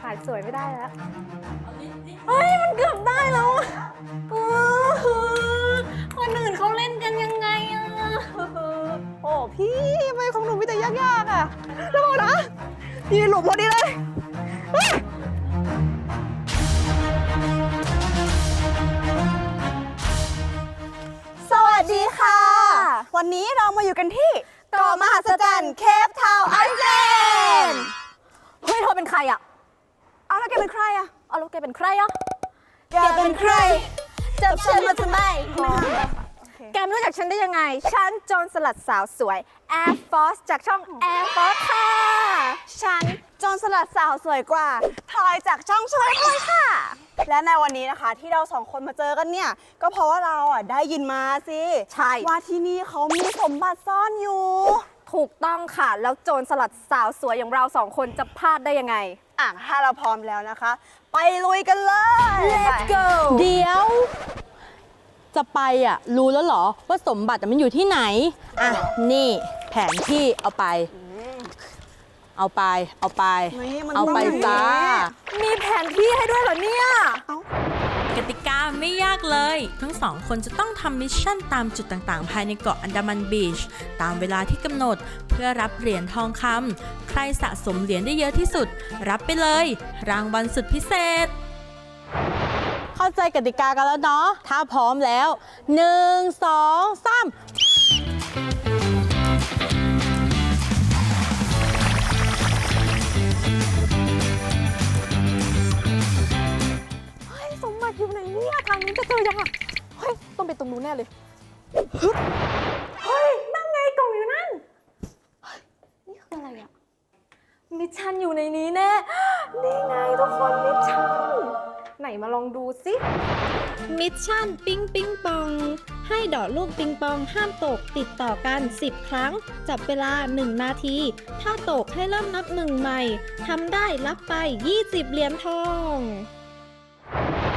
ขายสวยไม่ได้แล้ว เฮ้ย มันเกือบได้แล้วอะเออคนอื่นเขาเล่นกันยังไงอะโอ้พี่ทำไมของหนูมีแต่ยากๆอะระวังนะยืนหลบพอดีเลยเฮ้ยสวัสดีค่ะ วันนี้เรามาอยู่กันที่เกาะมหัศจรรย์เคปทาวน์ไอแลนด์ เฮ้ยเธอเป็นใครอะ เอาแล้วแกเป็นใครอะเอาแล้วแกเป็นใครอะแกเป็นใครจับฉันมาทำไมแกไม่รู้จักฉันได้ยังไง ฉันโจรสลัดสาวสวย Air Force จากช่อง Air Force ค่ะ ฉันจอนสลัดสาวสวยกว่าพลอยจากช่องช่วยพลอยค่ะ และในวันนี้นะคะที่เราสองคนมาเจอกันเนี่ย ก็เพราะว่าเราอะได้ยินมาสิใช่ ว่าที่นี่เขามีสมบัติซ่อนอยู่ ถูกต้องค่ะ แล้วโจรสลัดสาวสวยอย่างเราสองคนจะพลาดได้ยังไง อะถ้าเราพร้อมแล้วนะคะ ไปลุยกันเลย Let's go เดี๋ยว จะไปอะ รู้แล้วเหรอ ว่าสมบัติอะมันอยู่ที่ไหน อะ นี่แผนที่เอาไป เอาไป เอาไป นี่มันเอาไปตรงไหนจ้า มีแผนที่ให้ด้วยเหรอเนี่ยกติกา ไม่ยากเลย ทั้งสองคนจะต้องทำมิชชั่นตามจุดต่างๆ ภายในเกาะอันดามันบีช ตามเวลาที่กำหนดเพื่อรับเหรียญทองคำใครสะสมเหรียญได้เยอะที่สุด รับไปเลย รางวัลสุดพิเศษ เข้าใจกติกากันแล้วเนาะถ้าพร้อมแล้ว 1 2 3 เลยฮึบเฮ้ยนั่งไงกล่องอยู่นั่นเฮ้ยนี่คืออะไรอะมิชชั่นอยู่ในนี้แน่ นี่ไงทุกคนมิชชั่น ไหนมาลองดูสิ มิชชั่นปิงปิงปอง ให้ดอกลูกปิงปองห้ามตกติดต่อกัน 10 ครั้ง จับเวลา 1 นาที ถ้าตกให้เริ่มนับหนึ่งใหม่ทำได้รับไป 20 เหรียญทองโ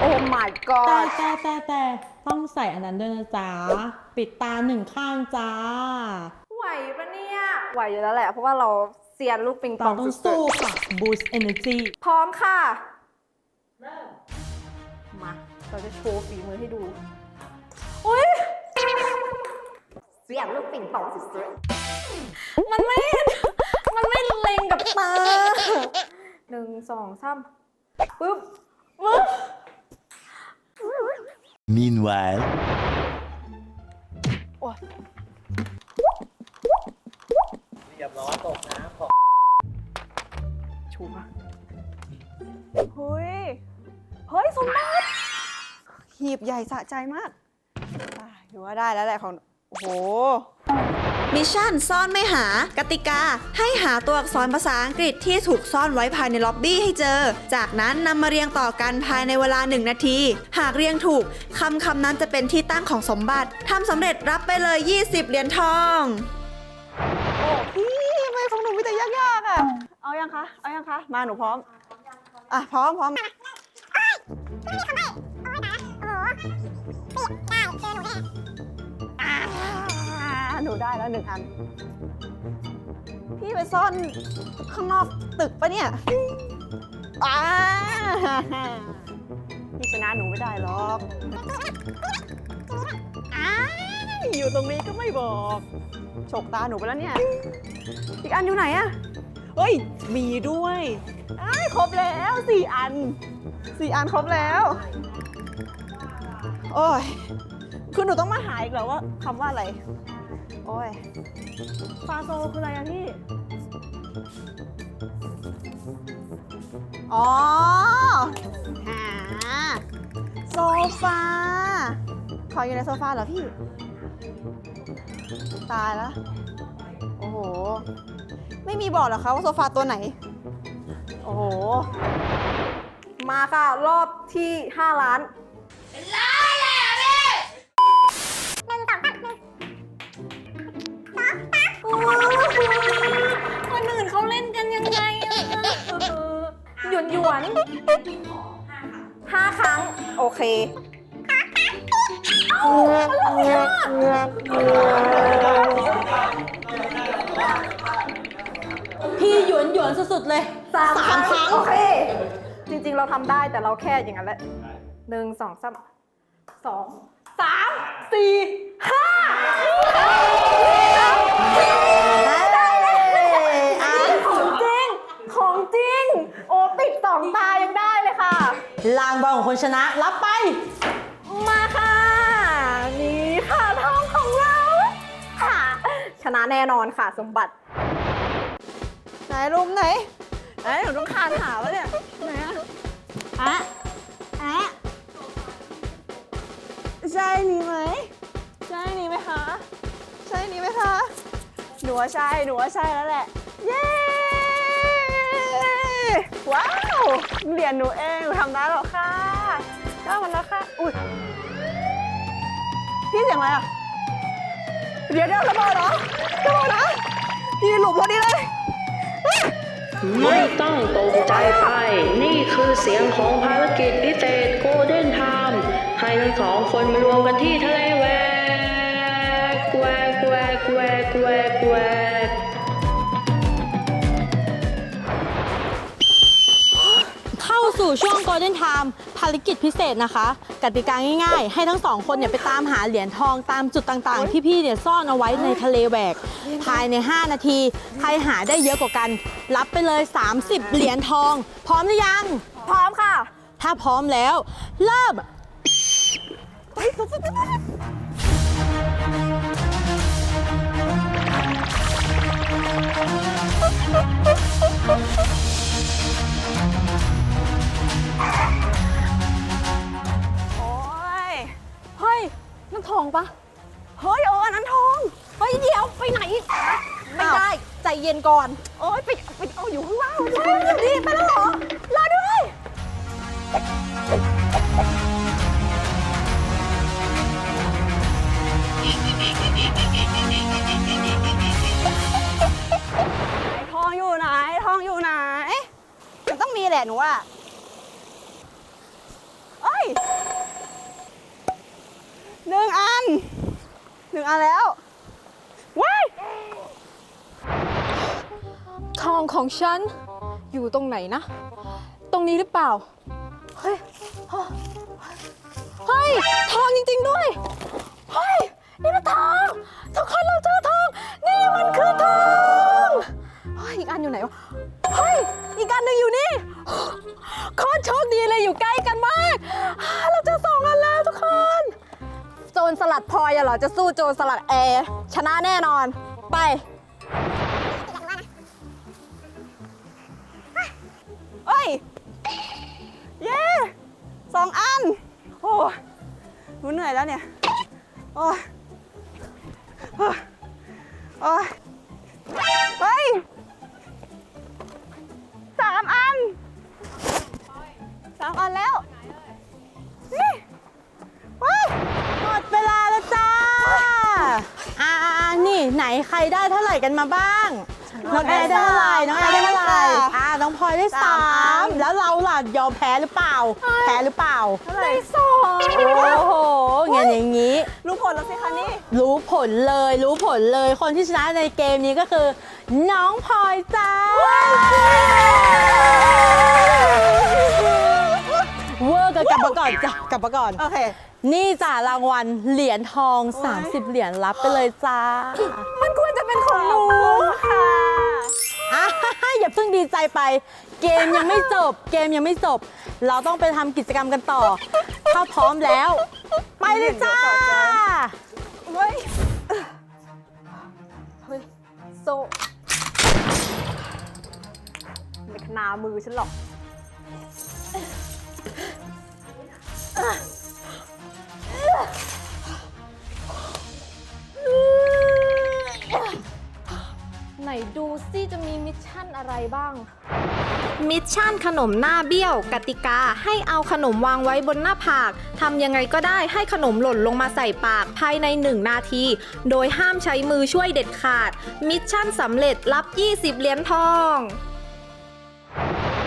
อ้ my แต่ god แต่แต่แต่ต้องใส่อันนั้นด้วยนะจ๊ะ ปิดตาหนึ่งข้างจ้า ไหวปะเนี่ย ไหวอยู่แล้วแหละ เพราะว่าเราเซียนลูกปิงปเราองต้องสุสู้ดค่ะ boost energy ๆพร้อมค่ะ มา เราจะโชว์ฝีมือให้ดู อุ้ยเสียงลูกปิงปองสุดๆมันไม่ มันไม่เล็งกับตาหนึ่งสองสามปึ๊บปึ๊บ Meanwhile, ชูมาเฮ้ย เฮ้ย สมบัติหีบใหญ่สะใจมากอะถือว่าได้แล้วแหละของ โอ้โห มิชชั่นซ่อนไม่หากติกา ให้หาตัวอักษรภาษาอังกฤษที่ถูกซ่อนไว้ภายในล็อบบี้ให้เจอ จากนั้นนำมาเรียงต่อกันภายในเวลา 1 นาที หากเรียงถูกคำคำนั้นจะเป็นที่ตั้งของสมบัติทำสำเร็จรับไปเลย 20 เหรียญทอง โอ้พี่ทำไมของหนูมีแต่ยากๆอะ เอายังคะ เอายังคะ มาหนูพร้อม อะ พร้อมพร้อมอ่า หนูได้แล้วหนึ่งอัน พี่ไปซ่อนข้างนอกตึกปะเนี่ยอ่าพี่ชนะหนูไม่ได้หรอกอ้ายอยู่ตรงนี้ก็ไม่บอกฉกตาหนูไปแล้วเนี่ย อีกอันอยู่ไหนอะเฮ้ย มีด้วยอ้ายครบแล้วสี่อันสี่อันครบแล้ว โอ้ย คือหนูต้องมาหาอีกเหรอว่าคำว่าอะไร โอ้ยฟาโซคืออะไรอะพี่ อ๋อ หา โซฟา ขออยู่ในโซฟาเหรอพี่ ตายแล้ว โอ้โห ไม่มีบอกเหรอคะว่าโซฟาตัวไหน โอ้โห มาค่ะ รอบที่ 5 ล้าน คนอื่นเขาเล่นกันยังไงอะหยวนหยวนๆห้าครั้ง โอเคพี่หยวนหยวนๆสุดๆเลย สามครั้ง โอเคเราทำได้แต่เราแค่อย่างนั้นแหละหนึ่งสองสามสองสามสี่ห้า ลางบอลของคนชนะรับไป มาค่ะ นี่ค่ะทองของเราค่ะ ชนะแน่นอนค่ะสมบัติ ไหนรูมไหนไหนหนูต้องคานหาแล้วเนี่ยไหนอะอะอะใช่นี่ไหมใช่นี่ไหมคะ ใช่นี่ไหมคะ หนูว่าใช่ หนูว่าใช่แล้วแหละ เย้ ว้าวเหรียญหนูเองหนูทำได้หรอค่ะได้มันแล้วค่ะ อุ้ยพี่เสียงอะไรอะ เดี๋ยวเดี๋ยวระเบิดเหรอระเบิดนะยืนหลบพอดีเลยไม่ต้องตกใจไป นี่คือเสียงของภารกิจพิเศษโกลเด้นไทม์ให้ทั้งสองคนมารวมกันที่ทะเล สู่ช่วง Golden Time ภารกิจพิเศษนะคะ กติกาง่ายๆ ให้ทั้งสองคนเนี่ยไปตามหาเหรียญทองตามจุดต่างๆ ที่พี่เนี่ยซ่อนเอาไว้ในทะเลแหวก ภายใน 5 นาที ใครหาได้เยอะกว่ากัน รับไปเลย 30 เหรียญทอง พร้อมหรือยัง พร้อมค่ะ ถ้าพร้อมแล้ว เริ่ม ย็นก่อน โอ้ยไปไปเอาอยู่ข้างล่างนี่ไปแล้วเหรอ รอด้วยทองอยู่ไหนทองอยู่ไหน มันต้องมีแหละหนูว่าเอ้ยหนึ่งอันหนึ่งอันแล้ว ทองของฉัน อยู่ตรงไหนนะ ตรงนี้หรือเปล่า เฮ้ย เฮ้ย ทองจริง ๆ ด้วย เฮ้ย นี่มันทอง ทุกคนเราเจอทอง นี่มันคือทอง เฮ้ย อีกอันอยู่ไหนวะ เฮ้ย อีกอันหนึ่งอยู่นี่โคตรโชคดีเลยอยู่ใกล้กันมาก เราเจอสองอันแล้วทุกคน โจรสลัดพลอยอะเหรอ จะสู้โจรสลัดแอร์ชนะแน่นอน ไป เอ้ย เย้สองอัน โอ้ยหนูเหนื่อยแล้วเนี่ยโอ้ยโอ้ยโอ้ยเฮ้ยสามอันสามอันแล้ว นี่เฮ้ยหมดเวลาแล้วจ้า อ่า นี่ไหนใครได้เท่าไหร่กันมาบ้าง น้องแอร์ได้เท่าไหร่น้องแอร์ได้ พลอยได้สามแล้วเราล่ะยอมแพ้หรือเปล่า แพ้หรือเปล่า ได้สองโอ้โหงั้นอย่างนี้ รู้ผลแล้วสิคะนี่ รู้ผลเลยรู้ผลเลยคนที่ชนะในเกมนี้ก็คือ น้องพลอยจ้าเวอร์กันกลับมาก่อนจ้ะกลับมาก่อน โอเค นี่จ้ะรางวัลเหรียญทอง 30 เหรียญรับไปเลยจ้า มันควรจะเป็นของหนูค่ะ อะอย่าเพิ่งดีใจไป เกมยังไม่จบ เกมยังไม่จบ เราต้องไปทำกิจกรรมกันต่อ ถ้าพร้อมแล้ว ไปเลยจ้าเฮ้ยเฮ้ยโซไม่ขนามือฉันหรอก ไหนดูซิจะมีมิชชั่นอะไรบ้าง มิชชั่นขนมหน้าเบี้ยว กติกาให้เอาขนมวางไว้บนหน้าผากทำยังไงก็ได้ให้ขนมหล่นลงมาใส่ปากภายใน 1 นาที โดยห้ามใช้มือช่วยเด็ดขาด มิชชั่นสำเร็จรับ 20 เหรียญทอง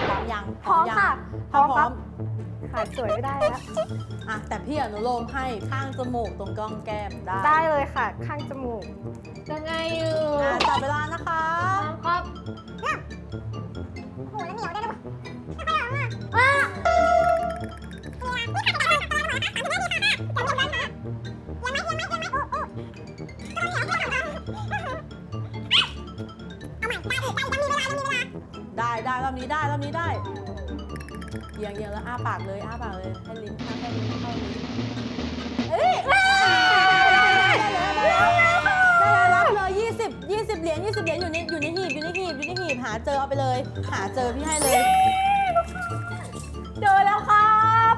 พร้อมยังพร้อมยังค่ะ ถ้าพพร้ร้ออมม ขาดสวยไม่ได้แล้ว อะแต่พี่อนุโลมให้ข้างจมูกตรงก้องแก้มได้ได้เลยค่ะ ข้างจมูกจะไงอยู่อะจับเวลานะคะครับโหแล้เหนียวได้ด้วยว้าได้ได้รอบนี้ได้รอบนี้ได้ อียงเอียงแล้วอ้าปากเลยอ้าปากเลยให้ลิ้นเข้าให้ลิ้นเข้าลิ้นเอ้ยได้แล้วได้แล้วได้แล้วรับเลยยี่สิบยี่สิบเหรียญยี่สิบเหรียญอยู่ในอยู่ในหีบอยู่ในหีบอยู่ในหีบหาเจอเอาไปเลย หาเจอพี่ให้เลยเจอแล้วครับ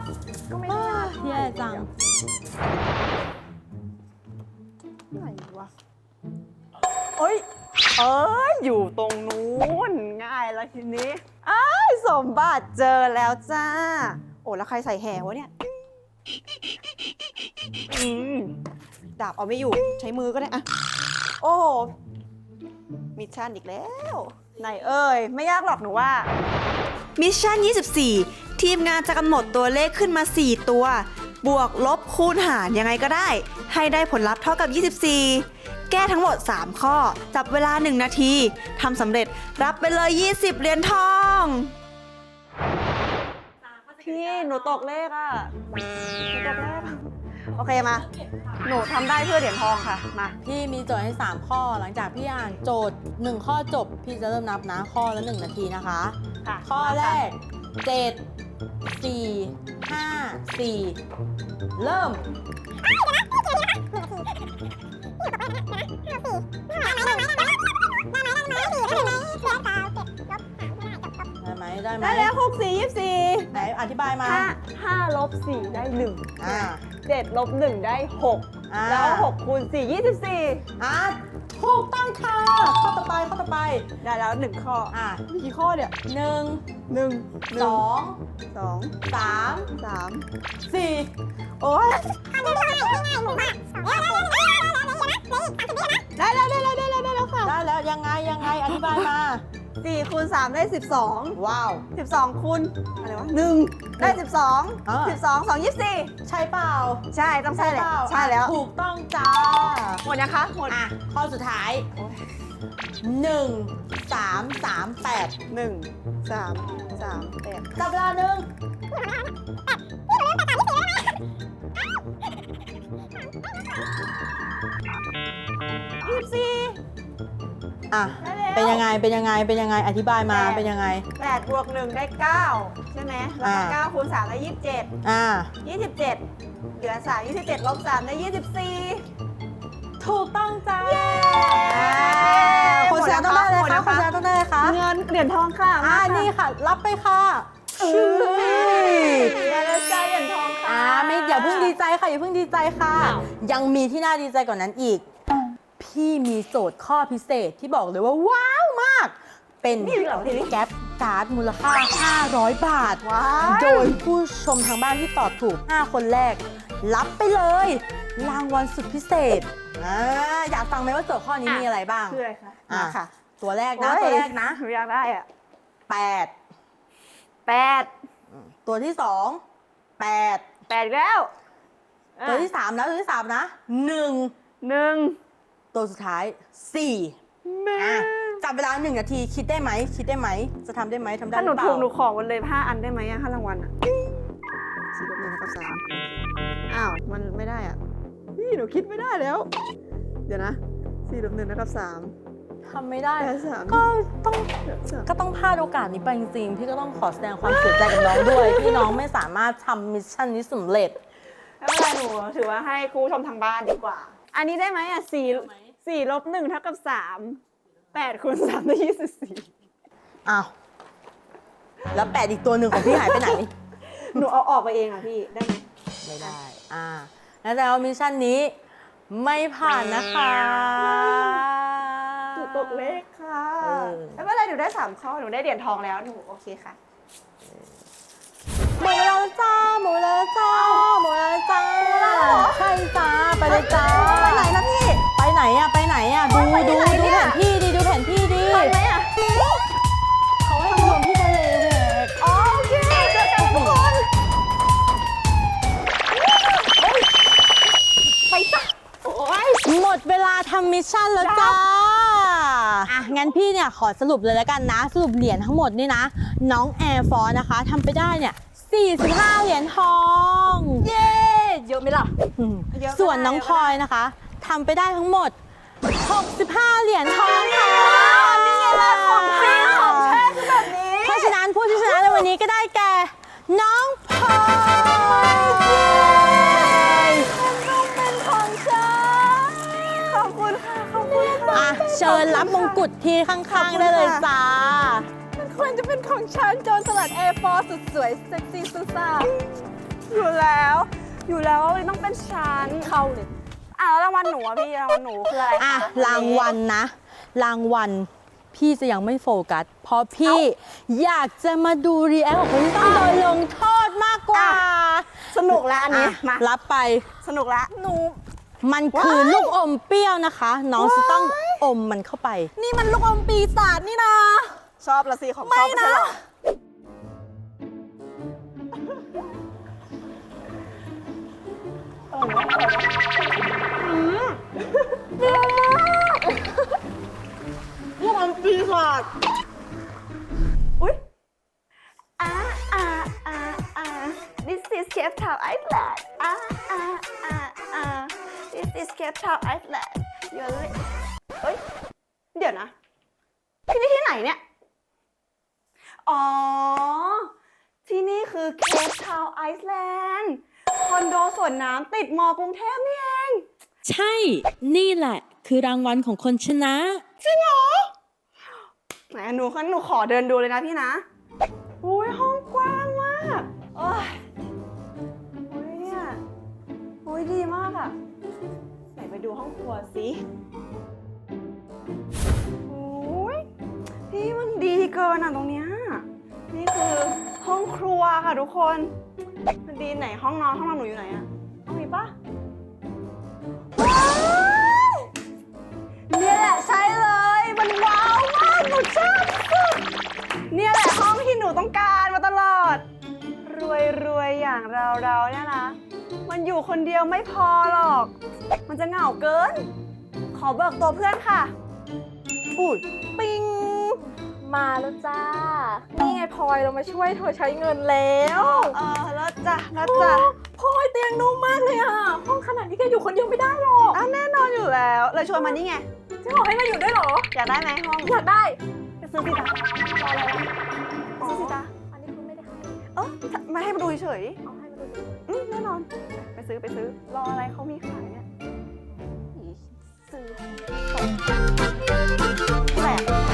ก็ไม่ได้แย่จังไหนวะเอ้ย เอ้ยอยู่ตรงนู้นง่ายแล้วทีนี้อ้ายสมบัติเจอแล้วจ้า โอ้แล้วใครใส่แหวะเนี่ยอืมดาบเอาไม่อยู่ใช้มือก็ได้อะโอ้มิชชั่นอีกแล้วไหนเอ่ยไม่ยากหรอกหนูว่า มิชชั่น 24 ทีมงานจะกำหนดตัวเลขขึ้นมา 4 ตัว บวกลบคูณหารยังไงก็ได้ ให้ได้ผลลัพธ์เท่ากับ 24 แก้ทั้งหมด 3 ข้อ จับเวลา 1 นาทีทำสำเร็จรับไปเลย 20 เหรียญทอง พี่หนูตกเลขอะหนูตกเลขโอเคมา หนูทำได้เพื่อเหรียญทองค่ะ มา พี่มีโจทย์ให้ 3 ข้อ หลังจากพี่อ่านโจทย์ 1 ข้อจบ พี่จะเริ่มนับนะข้อละ 1 นาทีนะคะ ค่ะข้อมาค่ะแรก 7 4 5 4 เริ่มได้ไห มได้ไหมได้แล้ว6 4 24ไหนอธิบายมาห้าห้าลบสี่ได้หนึ่งอ่าเจ็ดลบหนึ่งได้หกอ่าแล้วหกคูณสี่ยี่สิบสี่อะถูกต้องค่ะข้อต่อไปข้อต่อไปได้แล้วหนึ่งข้ออะมีกี่ข้อเนี่ยหนึ่งหนึ่งสองสองสามสามสี่โอ้ยได้แล้วได้แล้วได้แล้วได้แล้ว ค่ะได้แล้วยังไงยังไงอธิบายมาสี่คูณสามได้สิบสองว้าวสิบสองคูณอะไรวะหนึ่งได้สิบสองอ่าสิบสองสองยี่สิบสี่ใช่เปล่าใช่ต้องใช่แหละเปล่าใช่แล้ว ถูกต้องจ้าหมดนะคะหมดอะข้อสุดท้ายหนึ่งสามสามแปดหนึ่งสามสามแปดจับเวลาหนึ่ง อะ เป็นยังไง เป็นยังไง เป็นยังไง อธิบายมา เป็นยังไง แปดบวกหนึ่งได้เก้าใช่ไหมแล้วก็อ่าเก้าคูณสามได้ยี่สิบเจ็ดอ่ายี่สิบเจ็ดเหลือสามยี่สิบเจ็ดลบสามได้ยี่สิบสี่ถูกต้องจ้าหคนมดแซแล้วต้องได้เลยหมดแล้ค่ะวคนแซต้องได้เลยค่ะเงินเหรียญทองค่ะอ่ามาค่ะนี่ค่ะ รับไปค่ะได้แล้วจ้าเหรียญทองค่ะอ่าไม่อย่าเพิ่งดีใจค่ะอย่าเพิ่งดีใจค่ะ ยังมีที่น่าดีใจกว่านนั้นอีก พี่มีโจทย์ข้อพิเศษที่บอกเลยว่าว้าวมาก เป็นนี่เหรอทีนี้แก๊ปการ์ดมูลค่า 500 บาท ว้ายโดยผู้ชมทางบ้านที่ตอบถูก 5 คนแรก รับไปเลย รางวัลสุดพิเศษอ่าอยากฟังไหมว่าโจทย์ข้อนี้มีอะไรบ้างคืออะไรคะอะมาค่ะ ตัวแรกนะโอ้ยตัวแรกนะ หนูอยากได้อะ8 แปดตัวที่ 2 8 แปดอีกแล้วตัวที่ 3 นะ ตัวที่ 3 นะ 1 หนึ่ง ตัวสุดท้าย4แม่อะจับเวลาหนึ่งนาทีคิดได้ไหมคิดได้ไหม จะทำได้ไหมทำได้ถ้าหนูรือเปถูล่ากหนูขอวันเลยห้าอันได้ไหมอะห้ารางวัลอะสี่ลบหนึ่งเท่ากับสามอ้าว มันไม่ได้อะพี่หนูคิดไม่ได้แล้ว เดี๋ยวนะสี่ลบหนึ่งเท่ากับสามทำไม่ได้ แปดสามก็ต้องแปดสามก็ต้องพลาดโอกาสนี้ไปจริงๆ พี่ก็ต้องขอแสดงความเสียใจกับน้องด้วย ที่น้องไม่สามารถทำมิชชั่นนี้สำเร็จ ไม่เป็นไรหนูถือว่าให้ครูชมทางบ้านดีกว่า อันนี้ได้ไหมอะสี่ สี่ลบหนึ่งเท่ากับสามแปดคูณสามได้ยี่สิบสี่อ้าวแล้วแปดอีกตัวหนึ่งของพี่หายไปไหน หนูเอาออกไปเองอะพี่ได้ไหมไม่ได้ อ่าแล้วแต่ว่ามิชชั่นนี้ไม่ผ่านนะคะหนูตกเลขค่ะเออไม่เป็นไรหนูได้สามข้อหนูได้เหรียญทองแล้วหนูโอเคค่ะหมดเวลาแล้วจ้าหมดเวลาแล้วจ้าหมดเวลาแล้วจ้าใช่จ้าไปเลยจ้าไปไหนนะพี่ไปไห นอะไปไหนอะดูไปดูไหนดูเนี่แผยนที่ดิดูแผนที่ดิไปไหมอะเขาให้รวมที่ทะเลแหวกอ๋อโอเคเจอกันทุกคนไปจ้ะโอ้ย หมดเวลาทำมิชชั่นแล้วจ้าอะงั้นพี่เนี่ยขอสรุปเลยแล้วกันนะ สรุปเหรียญทั้งหมดนี่นะ น้องแอร์ฟอร์นะคะทำไปได้เนี่ย 45 เหรียญทอง เย้เยอะไหมล่ะ อืมเยอะก็ส่วนได้น้องเยอะพก็ลได้อยนะคะ ทำไปได้ทั้งหมด 65 เหรียญทองค่ะนี่ไงล่ะของแท้ของแท้คือแบบนี้ เพราะฉะนั้นผู้ที่ชนะในวันนี้ก็ได้แก่น้องพลอยเป็นของฉันขอบคุณค่ะ ขอบคุณค่ะอะเชิญรับมงกุฎที่ข้างๆได้เลยจ้า มันควรจะเป็นของฉันโจรสลัดแอร์ฟอร์สุดสวยเซ็กซี่สุดซ่าอยู่แล้ว อยู่แล้วว่ามันต้องเป็นฉันเข้าเลย อะแล้วรางวัลหนูอะพี่รางวัลหนูคืออะไรคะอะรางวัลนะ รางวัลพี่จะยังไม่โฟกัส เพราะพี่อยากจะมาดูรีแอคของคนที่ต้องโดนลงโทษมากกว่าสนุกแล้วอันนี้ อะมา รับไป สนุกแล้วหนู มันคือลูกอมเปรี้ยวนะคะ น้องจะต้องอมมันเข้าไป นี่มันลูกอมปีศาจนี่นะ ชอบละสิของชอบไม่ไม่นะ ใช่เหรอ ลูกอมปีศาจอุ้ยอ่าอ่าอ่าอ่า this is Cape Town Island อ่าอ่าอ่าอ่า this is Cape Town Island you're li- เฮ้ย เดี๋ยวนะ ที่นี่ที่ไหนเนี่ย อ๋อ ที่นี่คือ Cape Town Island คอนโดสวนน้ำติดมอกรุงเทพนี่เอง ใช่ นี่แหละ คือรางวัลของคนชนะจริงเหรอไหนหนูคันหนูขอเดินดูเลยนะพี่นะ อุ้ยห้องกว้างมากโอ้ยโอ้ยเนี่ยโอ้ยดีมากอะไหนไปดูห้องครัวสิโอ้ยพี่มันดีเกินอะตรงเนี้ย นี่คือห้องครัวค่ะทุกคน มันดีไหนห้องนอนห้องนอนหนูอยู่ไหนอะห้องนี้ปะ ต้องการมาตลอด รวยรวยๆอย่างเราเราๆเนี่ยนะ มันอยู่คนเดียวไม่พอหรอก มันจะเหงาเกิน ขอเบิกตัวเพื่อนค่ะอุ้ยปิงมาแล้วจ้า นี่ไงพลอยเรามาช่วยเธอใช้เงินแล้วเออแล้วจ้ะแล้วจ้ะพลอยเตียงนุ่มมากเลยอะ ห้องขนาดนี้แกอยู่คนเดียวไม่ได้หรอกอ้าวแน่นอนอยู่แล้วเลยชวนมานี่ไง จะบอกให้มาอยู่ด้วยเหรอ อยากได้ไหมห้อง อยากได้ไปซื้อสิจ๊ะรออะไรล่ะ ซื้อสิจ๊ะอันนี้คือไม่ได้ให้เออมาให้มาดูเฉยเอาให้มาดูๆอืมแน่นอน ไปซื้อไปซื้อ รออะไรเขามีขายเนี่ยอีซื้อสดแหละ